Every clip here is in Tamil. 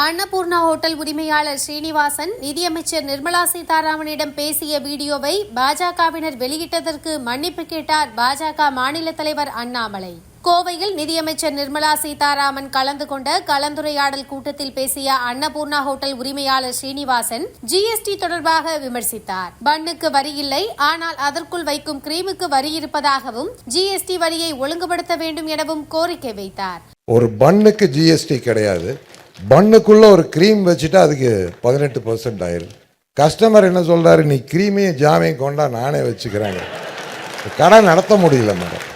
அன்னபூர்ணா ஹோட்டல் உரிமையாளர் ஸ்ரீனிவாசன் நிதியமைச்சர் நிர்மலா சீதாராமனிடம் பேசிய வீடியோவை பாஜகவினர் வெளியிட்டதற்கு மன்னிப்பு கேட்டார் பாஜக மாநில தலைவர் அண்ணாமலை. கோவையில் நிதியமைச்சர் நிர்மலா சீதாராமன் கலந்து கொண்ட கலந்துரையாடல் கூட்டத்தில் பேசிய அன்னபூர்ணா ஹோட்டல் உரிமையாளர் ஸ்ரீனிவாசன் ஜிஎஸ்டி தொடர்பாக விமர்சித்தார். பண்ணுக்கு வரி இல்லை ஆனால் அதற்குள் வைக்கும் கிரீமுக்கு வரி இருப்பதாகவும் ஜிஎஸ்டி வரியை ஒழுங்குபடுத்த வேண்டும் எனவும் கோரிக்கை வைத்தார். ஒரு பண்ணுக்கு ஜிஎஸ்டி கிடையாது பண்ணுக்குள்ளே ஒரு க்ரீம் வச்சுட்டா அதுக்கு பதினெட்டு பர்சன்ட் ஆயிரும். கஸ்டமர் என்ன சொல்கிறாரு நீ க்ரீமையும் ஜாமையும் கொண்டா நானே வச்சுக்கிறேங்க கடை நடத்த முடியல மேடம்.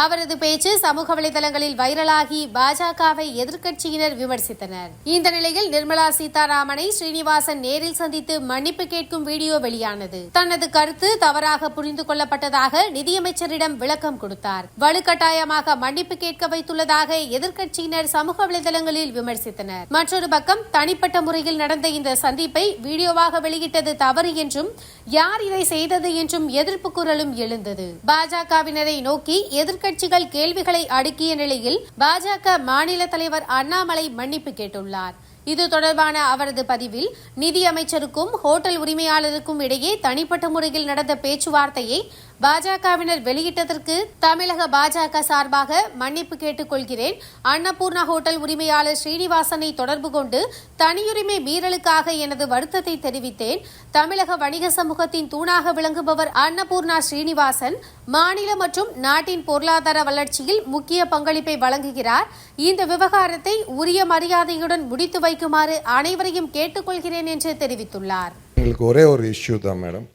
அவரது பேச்சு சமூக வலைதளங்களில் வைரலாகி பாஜகவை எதிர்க்கட்சியினர் விமர்சித்தனர். இந்த நிலையில் நிர்மலா சீதாராமனை ஸ்ரீனிவாசன் நேரில் சந்தித்து மன்னிப்பு கேட்கும் வீடியோ வெளியானது. தனது கருத்து தவறாக புரிந்து கொள்ளப்பட்டதாக நிதியமைச்சரிடம் விளக்கம் கொடுத்தார். வலுக்கட்டாயமாக மன்னிப்பு கேட்க வைத்துள்ளதாக எதிர்க்கட்சியினர் சமூக வலைதளங்களில் விமர்சித்தனர். மற்றொரு பக்கம் தனிப்பட்ட முறையில் நடந்த இந்த சந்திப்பை வீடியோவாக வெளியிட்டது தவறு என்றும் யார் இதை செய்தது என்றும் எதிர்ப்பு குரலும் எழுந்தது. பாஜகவினரை நோக்கி எதிர்க்கட்சிகள் கேள்விகளை அடுக்கிய நிலையில் பாஜக மாநில தலைவர் அண்ணாமலை மன்னிப்பு கேட்டுள்ளார். இது தொடர்பான அவரது பதிவில் நிதியமைச்சருக்கும் ஹோட்டல் உரிமையாளருக்கும் இடையே தனிப்பட்ட முறையில் நடந்த பேச்சுவார்த்தையை பாஜகவினர் வெளியிட்டதற்கு தமிழக பாஜக சார்பாக மன்னிப்பு கேட்டுக் கொள்கிறேன் அன்னபூர்ணா ஹோட்டல் உரிமையாளர் ஸ்ரீனிவாசனை தொடர்பு கொண்டு தனியுரிமை மீறலுக்காக எனது வருத்தத்தை தெரிவித்தேன். தமிழக வணிக சமூகத்தின் தூணாக விளங்குபவர் அன்னபூர்ணா ஸ்ரீனிவாசன் மாநில மற்றும் நாட்டின் பொருளாதார வளர்ச்சியில் முக்கிய பங்களிப்பை வழங்குகிறார். இந்த விவகாரத்தை உரிய மரியாதையுடன் முடித்து வைக்குமாறு அனைவரையும் கேட்டுக்கொள்கிறேன் என்று தெரிவித்துள்ளார். எங்களுக்கு ஒரே ஒரு இஷ்யூ தான் மேடம்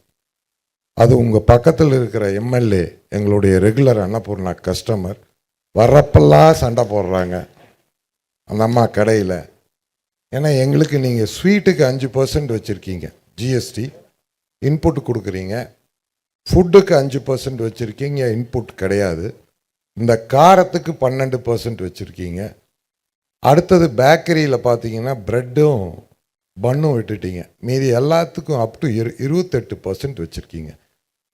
அது உங்கள் பக்கத்தில் இருக்கிற எம்எல்ஏ எங்களுடைய ரெகுலர் அன்னபூர்ணா கஸ்டமர் வர்றப்பெல்லாம் சண்டை போடுறாங்க. அந்த அம்மா கடையில். ஏன்னா எங்களுக்கு நீங்கள் ஸ்வீட்டுக்கு அஞ்சு பர்சன்ட் வச்சுருக்கீங்க ஜிஎஸ்டி இன்புட் கொடுக்குறீங்க. ஃபுட்டுக்கு அஞ்சு பர்சன்ட் வச்சுருக்கீங்க இன்புட் கிடையாது. இந்த காரத்துக்கு பன்னெண்டு பர்சன்ட் வச்சுருக்கீங்க. அடுத்தது பேக்கரியில் பார்த்தீங்கன்னா ப்ரெட்டும் பன்னும் விட்டுட்டீங்க. மீதி எல்லாத்துக்கும் அப் டு இரு இருபத்தெட்டு பர்சன்ட் வச்சுருக்கீங்க.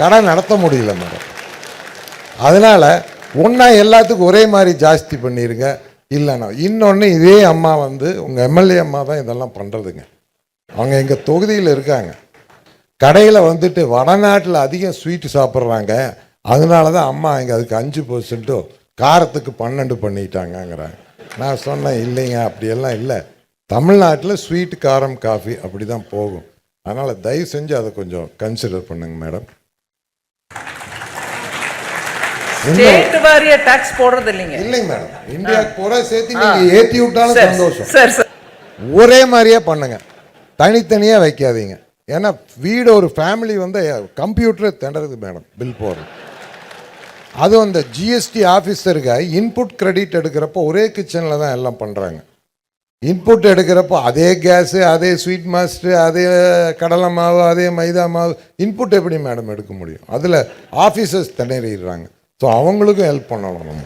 கடை நடத்த முடியல மேடம். அதனால் ஒன்றா எல்லாத்துக்கும் ஒரே மாதிரி ஜாஸ்தி பண்ணிடுங்க இல்லைண்ணா இன்னொன்று இதே அம்மா வந்து உங்கள் எம்எல்ஏ அம்மா தான் இதெல்லாம் பண்ணுறதுங்க அவங்க எங்கள் தொகுதியில் இருக்காங்க. கடையில் வந்துட்டு வடநாட்டில் அதிகம் ஸ்வீட்டு சாப்பிட்றாங்க. அதனால தான் அம்மா இங்கே அதுக்கு அஞ்சு பர்சன்ட்டோ காரத்துக்கு பன்னெண்டு பண்ணிட்டாங்கங்கிறாங்க. நான் சொன்னேன் இல்லைங்க அப்படியெல்லாம் இல்லை. தமிழ்நாட்டில் ஸ்வீட் காரம் காஃபி அப்படி தான் போகும். அதனால் தயவு செஞ்சு அதை கொஞ்சம் கன்சிடர் பண்ணுங்க மேடம். ஸ்டேட் வாரிய டாக்ஸ் போடுறது இல்லைங்க இல்லைங்க மேடம் இந்தியாவுக்கு பூரா சேர்த்து நீங்கள் ஏற்றி விட்டாலும் சந்தோஷம். சரி சார் ஒரே மாதிரியே பண்ணுங்க. தனித்தனியாக வைக்காதீங்க. ஏன்னா வீடு ஒரு ஃபேமிலி வந்து கம்ப்யூட்டரை திணறுது மேடம் பில் போடுறது. அதுவும் அந்த ஜிஎஸ்டி ஆஃபீஸருக்கு இன்புட் கிரெடிட் எடுக்கிறப்போ ஒரே கிச்சனில் தான் எல்லாம் பண்ணுறாங்க இன்புட் எடுக்கிறப்போ அதே கேஸு அதே ஸ்வீட் மாஸ்டர் அதே கடலை மாவு அதே மைதா மாவு இன்புட் எப்படி மேடம் எடுக்க முடியும்? அதில் ஆஃபீஸர்ஸ் திணறிடுறாங்க. ஸோ அவங்களுக்கும் ஹெல்ப் பண்ணணும் நம்ம.